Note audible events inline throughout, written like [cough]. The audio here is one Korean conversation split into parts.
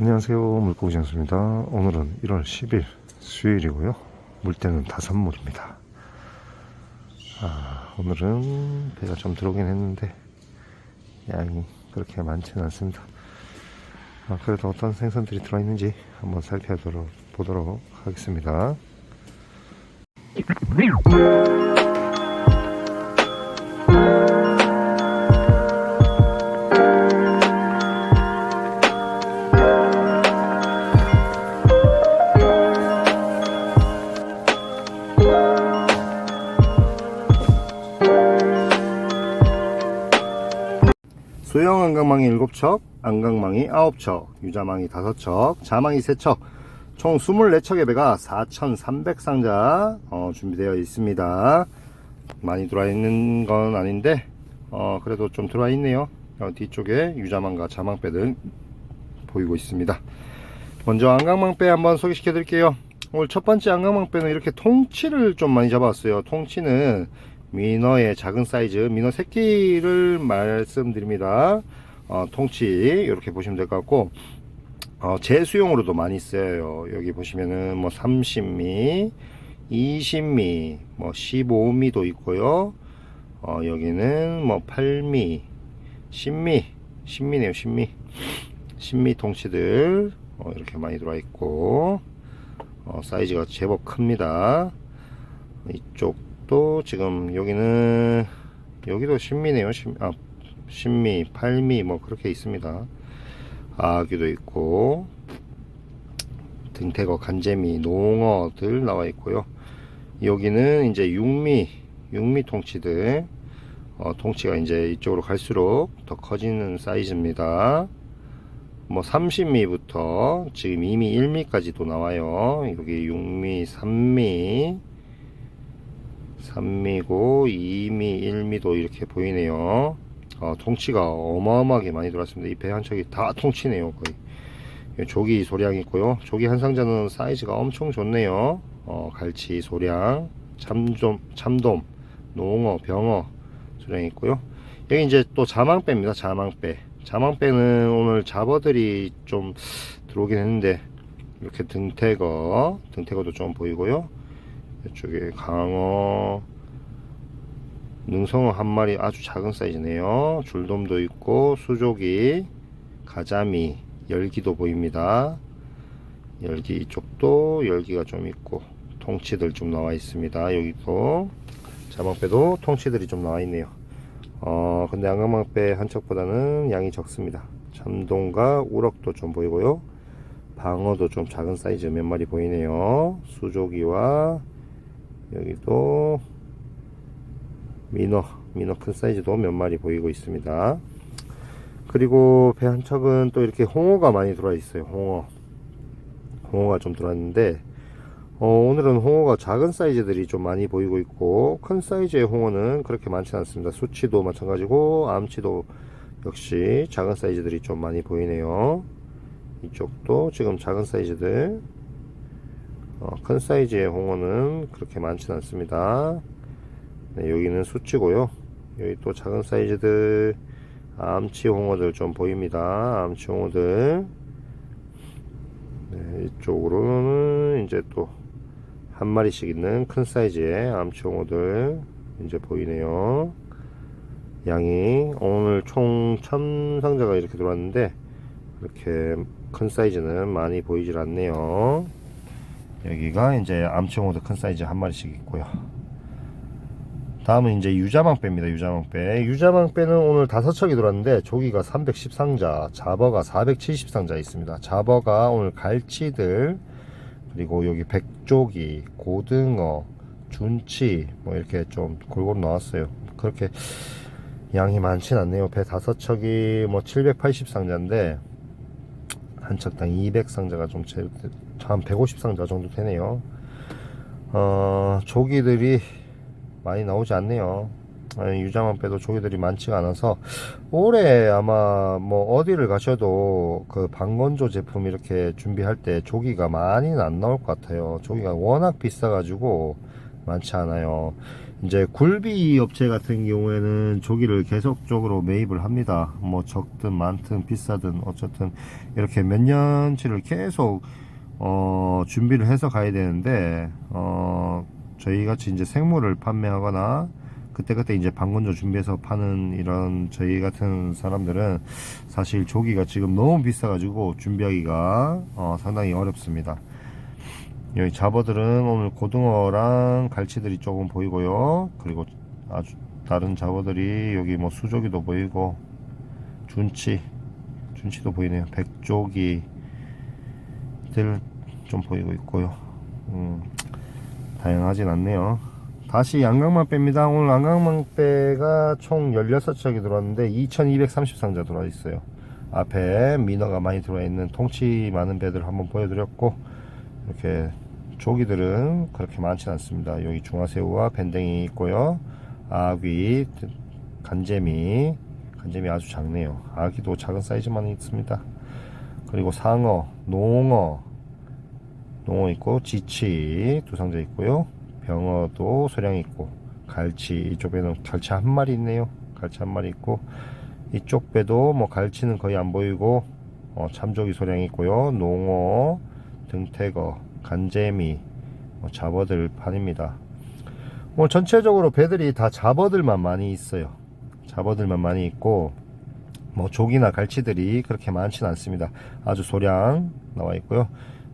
안녕하세요. 물고기 장수입니다. 오늘은 1월 10일 수요일이고요. 물때는 다산물입니다. 아, 오늘은 배가 좀 들어오긴 했는데 양이 그렇게 많지는 않습니다. 아, 그래도 어떤 생선들이 들어있는지 한번 살펴보도록 보도록 하겠습니다 소형 안강망이 7척, 안강망이 9척, 유자망이 5척, 자망이 3척, 총 24척의 배가 4,300상자 어, 준비되어 있습니다. 많이 들어와 있는 건 아닌데, 어, 그래도 좀 들어와 있네요. 어, 뒤쪽에 유자망과 자망배들 보이고 있습니다. 먼저 안강망배 한번 소개시켜 드릴게요. 오늘 첫 번째 안강망배는 이렇게 통치를 좀 많이 잡았어요. 통치는 민어의 작은 사이즈, 민어 새끼를 말씀드립니다. 어, 통치 이렇게 보시면 될 것 같고 어, 재수용으로도 많이 쓰여요. 여기 보시면은 뭐 30미, 20미, 뭐 15미도 있고요. 어, 여기는 뭐 8미, 10미, 10미네요, 10미. 10미 통치들 어, 이렇게 많이 들어와 있고 어, 사이즈가 제법 큽니다. 이쪽 도 지금 여기는 여기도 10미네요. 10, 아, 10미, 8미 뭐 그렇게 있습니다. 아기도 있고 등태거, 간재미, 농어들 나와 있고요. 여기는 이제 6미, 6미 통치들 어, 통치가 이제 이쪽으로 갈수록 더 커지는 사이즈입니다. 뭐 30미부터 지금 2미, 1미까지도 나와요. 여기 6미, 3미, 3미고 2미, 1미도 이렇게 보이네요. 어, 통치가 어마어마하게 많이 들어왔습니다. 이 배 한 척이 다 통치네요. 거의. 이 조기 소량 있고요. 조기 한 상자는 사이즈가 엄청 좋네요. 어, 갈치, 소량, 참돔, 참돔, 농어, 병어 소량 있고요. 여기 이제 또 자망배입니다. 자망배. 자망배는 오늘 잡어들이 좀 들어오긴 했는데 이렇게 등태거, 등태거도 좀 보이고요. 이쪽에 강어, 능성어 한 마리 아주 작은 사이즈네요. 줄돔도 있고 수조기, 가자미, 열기도 보입니다. 열기 이쪽도 열기가 좀 있고 통치들 좀 나와 있습니다. 여기도 자망배도 통치들이 좀 나와 있네요. 어 근데 안강망배 한 척보다는 양이 적습니다. 참돔과 우럭도 좀 보이고요. 방어도 좀 작은 사이즈 몇 마리 보이네요. 수조기와 여기도 민어, 민어 큰 사이즈도 몇 마리 보이고 있습니다. 그리고 배 한 척은 또 이렇게 홍어가 많이 들어와 있어요. 홍어. 홍어가 좀 들어왔는데, 어, 오늘은 홍어가 작은 사이즈들이 좀 많이 보이고 있고, 큰 사이즈의 홍어는 그렇게 많지 않습니다. 수치도 마찬가지고, 암치도 역시 작은 사이즈들이 좀 많이 보이네요. 이쪽도 지금 작은 사이즈들, 어, 큰 사이즈의 홍어는 그렇게 많지는 않습니다. 네, 여기는 수치고요. 여기 또 작은 사이즈들 암치 홍어들 좀 보입니다. 암치 홍어들. 네, 이쪽으로는 이제 또 한 마리씩 있는 큰 사이즈의 암치 홍어들 이제 보이네요. 양이 오늘 총 참상자가 이렇게 들어왔는데 이렇게 큰 사이즈는 많이 보이질 않네요. 여기가 이제 암치 홍어들 큰 사이즈 한 마리씩 있고요. 다음은 이제 유자망배입니다. 유자망배. 유자망배는 오늘 다섯 척이 들어왔는데 조기가 310상자, 잡어가 470상자 있습니다. 잡어가 오늘 갈치들 그리고 여기 백조기, 고등어, 준치 뭐 이렇게 좀 골고루 나왔어요. 그렇게 양이 많진 않네요. 배 다섯 척이 뭐 780상자인데 한 척당 200상자가 좀 한 150상자 정도 되네요. 어, 조기들이 많이 나오지 않네요. 유자만 빼도 조개들이 많지가 않아서 올해 아마 뭐 어디를 가셔도 그 방건조 제품 이렇게 준비할 때 조기가 많이는 안 나올 것 같아요. 조기가 워낙 비싸가지고 많지 않아요. 이제 굴비 업체 같은 경우에는 조기를 계속적으로 매입을 합니다. 뭐 적든 많든 비싸든 어쨌든 이렇게 몇 년치를 계속 어, 준비를 해서 가야 되는데 어, 저희 같이 이제 생물을 판매하거나 그때그때 이제 방건조 준비해서 파는 이런 저희 같은 사람들은 사실 조기가 지금 너무 비싸가지고 준비하기가 어, 상당히 어렵습니다. 여기 잡어들은 오늘 고등어랑 갈치들이 조금 보이고요. 그리고 아주 다른 잡어들이 여기 뭐 수조기도 보이고 준치, 준치도 보이네요. 백조기 들 좀 보이고 있고요. 음, 다양하진 않네요. 다시 양강만 빼입니다. 오늘 양강만 빼가 총 16척이 들어왔는데 2230상자 들어와 있어요. 앞에 민어가 많이 들어와 있는 통치 많은 배들 한번 보여드렸고 이렇게 조기들은 그렇게 많지 않습니다. 여기 중화새우와 밴댕이 있고요. 아귀, 간재미, 간재미 아주 작네요. 아귀도 작은 사이즈만 있습니다. 그리고 상어, 농어, 농어 있고 지치 두 상자 있고요. 병어도 소량 있고 갈치 이쪽에는 갈치 한 마리 있네요. 갈치 한 마리 있고 이쪽 배도 뭐 갈치는 거의 안 보이고 어, 참조기 소량 있고요. 농어, 등태거, 간재미, 뭐 잡어들 판입니다. 뭐 전체적으로 배들이 다 잡어들만 많이 있어요. 잡어들만 많이 있고 뭐 조기나 갈치들이 그렇게 많지는 않습니다. 아주 소량 나와 있고요.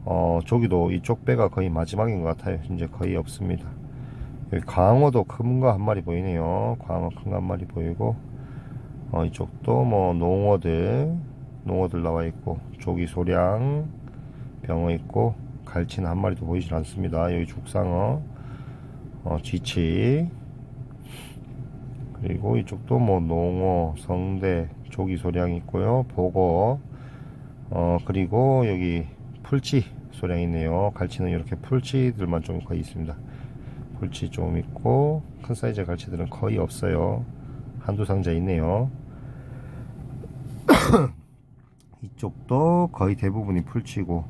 어, 조기도 이쪽 배가 거의 마지막인 것 같아요. 이제 거의 없습니다. 여기 광어도 큰 거 한 마리 보이네요. 광어 큰 거 한 마리 보이고 어, 이쪽도 뭐 농어들 농어들 나와 있고 조기 소량 병어 있고 갈치는 한 마리도 보이질 않습니다. 여기 죽상어 어, 쥐치 그리고 이쪽도 뭐 농어 성대 조기 소량 있고요. 보고 어 그리고 여기 풀치 소량 있네요. 갈치는 이렇게 풀치들만 좀 거의 있습니다. 풀치 좀 있고 큰 사이즈 갈치들은 거의 없어요. 한두 상자 있네요. [coughs] 이쪽도 거의 대부분이 풀치고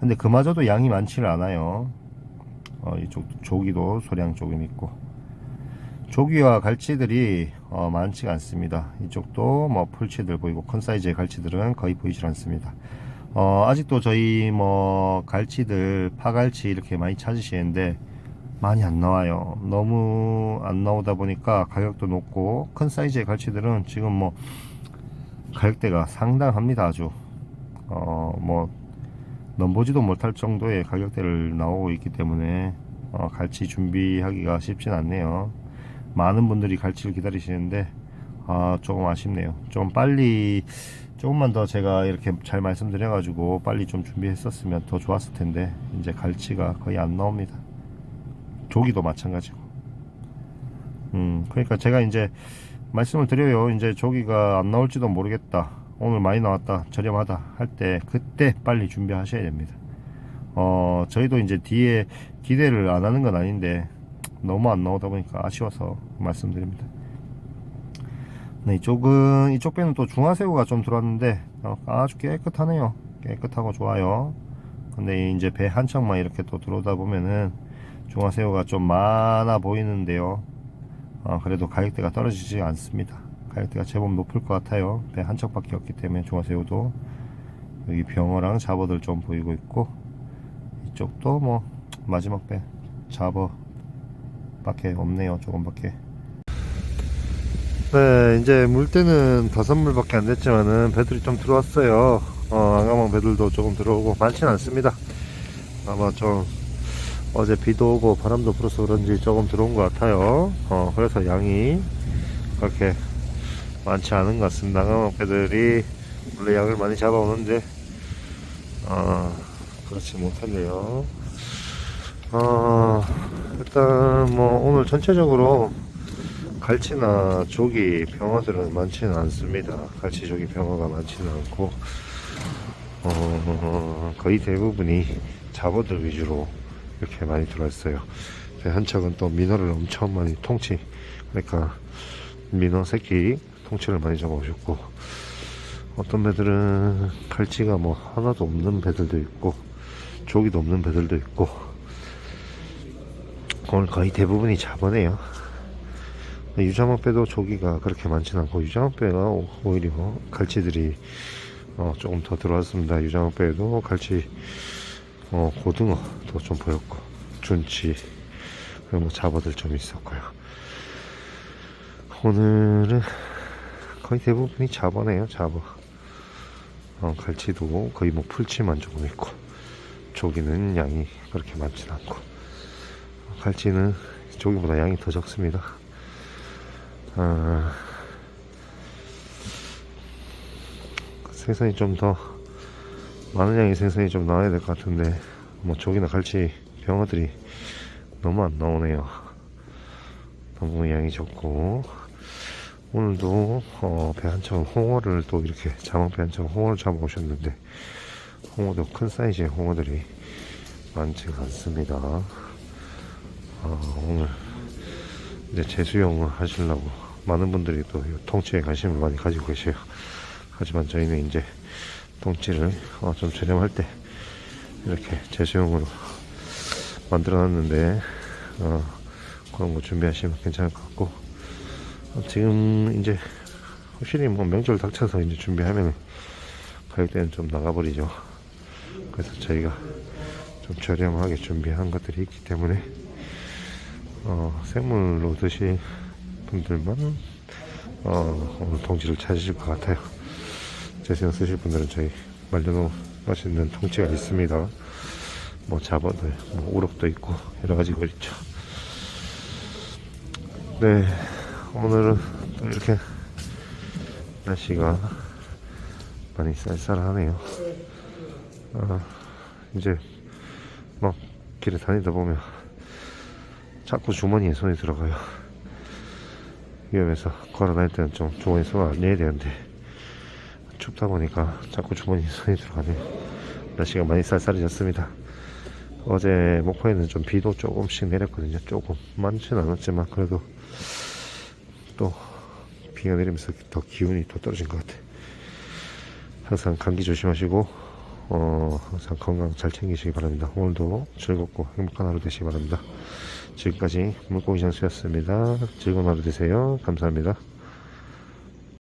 근데 그마저도 양이 많지는 않아요. 어, 이쪽 조기도 소량 조금 있고 조기와 갈치들이 어, 많지가 않습니다. 이쪽도 뭐 풀치들 보이고 큰 사이즈의 갈치들은 거의 보이질 않습니다. 어, 아직도 저희 뭐 갈치들 파갈치 이렇게 많이 찾으시는데 많이 안 나와요. 너무 안 나오다 보니까 가격도 높고 큰 사이즈의 갈치들은 지금 뭐 가격대가 상당합니다. 아주 어 뭐 넘보지도 못할 정도의 가격대를 나오고 있기 때문에 어, 갈치 준비하기가 쉽진 않네요. 많은 분들이 갈치를 기다리시는데 아, 조금 아쉽네요. 좀 빨리 조금만 더 제가 이렇게 잘 말씀드려 가지고 빨리 좀 준비했었으면 더 좋았을 텐데 이제 갈치가 거의 안 나옵니다. 조기도 마찬가지고. 음, 그러니까 제가 이제 말씀을 드려요. 이제 조기가 안 나올지도 모르겠다. 오늘 많이 나왔다. 저렴하다. 할 때 그때 빨리 준비하셔야 됩니다. 어, 저희도 이제 뒤에 기대를 안 하는 건 아닌데 너무 안 나오다 보니까 아쉬워서 말씀드립니다. 네, 이쪽은 이쪽 배는 또 중화새우가 좀 들어왔는데 어, 아주 깨끗하네요. 깨끗하고 좋아요. 근데 이제 배 한 척만 이렇게 또 들어오다 보면은 중화새우가 좀 많아 보이는데요. 어, 그래도 가격대가 떨어지지 않습니다. 가격대가 제법 높을 것 같아요. 배 한 척밖에 없기 때문에 중화새우도 여기 병어랑 잡어들 좀 보이고 있고 이쪽도 뭐 마지막 배 잡어 밖에 없네요. 조금밖에. 네, 이제 물때는 다섯 물밖에 안 됐지만은 배들이 좀 들어왔어요. 어, 안가망 배들도 조금 들어오고 많지는 않습니다. 아마 좀 어제 비도 오고 바람도 불어서 그런지 조금 들어온 것 같아요. 어, 그래서 양이 그렇게 많지 않은 것 같습니다. 안가망 배들이 원래 양을 많이 잡아오는데, 어, 그렇지 못했네요. 어, 일단 뭐 오늘 전체적으로 갈치나 조기 병어들은 많지는 않습니다. 갈치 조기 병어가 많지는 않고 어, 거의 대부분이 잡어들 위주로 이렇게 많이 들어왔어요. 네, 한 척은 또 민어를 엄청 많이 통치 그러니까 민어 새끼 통치를 많이 잡아오셨고 어떤 배들은 갈치가 뭐 하나도 없는 배들도 있고 조기도 없는 배들도 있고 오늘 거의 대부분이 잡어네요. 유장어배도 조기가 그렇게 많지는 않고 유장어배가 오- 오히려 갈치들이 어, 조금 더 들어왔습니다. 유장어배에도 갈치 어, 고등어도 좀 보였고 준치 그리고 뭐 잡어들 좀 있었고요. 오늘은 거의 대부분이 잡어네요. 잡어. 어, 갈치도 거의 뭐 풀치만 조금 있고 조기는 양이 그렇게 많진 않고 갈치는 조기보다 양이 더 적습니다. 아, 생선이 좀 더 많은 양의 생선이 좀 나와야 될 것 같은데 뭐 조기나 갈치 병어들이 너무 안 나오네요. 너무 양이 적고 오늘도 어, 배한척 홍어를 또 이렇게 자막 배한척 홍어를 잡아오셨는데 홍어도 큰 사이즈의 홍어들이 많지가 않습니다. 어, 오늘 이제 재수영을 하시려고 많은 분들이 또이 통치에 관심을 많이 가지고 계세요. 하지만 저희는 이제 통치를 어, 좀 저렴할 때 이렇게 재수용으로 만들어 놨는데 어, 그런 거 준비하시면 괜찮을 것 같고 어, 지금 이제 확실히 뭐 명절 닥쳐서 이제 준비하면 가격대는 좀 나가버리죠. 그래서 저희가 좀 저렴하게 준비한 것들이 있기 때문에 어, 생물로 드실 분들만 어, 오늘 통지를 찾으실 것 같아요. 재생 쓰실 분들은 저희 말려놓은 맛있는 통치가 있습니다. 뭐 잡어들, 뭐 우럭도 있고 여러 가지가 있죠. 네, 오늘은 또 이렇게 날씨가 많이 쌀쌀하네요. 아, 이제 막 길에 다니다 보면 자꾸 주머니에 손이 들어가요. 위험해서 걸어 다닐 때는 좀 주머니 손을 안 내야 되는데 춥다 보니까 자꾸 주머니에 손이 들어가네요. 날씨가 많이 쌀쌀해졌습니다. 어제 목포에는 좀 비도 조금씩 내렸거든요. 조금 많지는 않았지만 그래도 또 비가 내리면서 더 기운이 더 떨어진 것 같아. 항상 감기 조심하시고 어, 항상 건강 잘 챙기시기 바랍니다. 오늘도 즐겁고 행복한 하루 되시기 바랍니다. 지금까지 물고기 장수였습니다. 즐거운 하루 되세요. 감사합니다.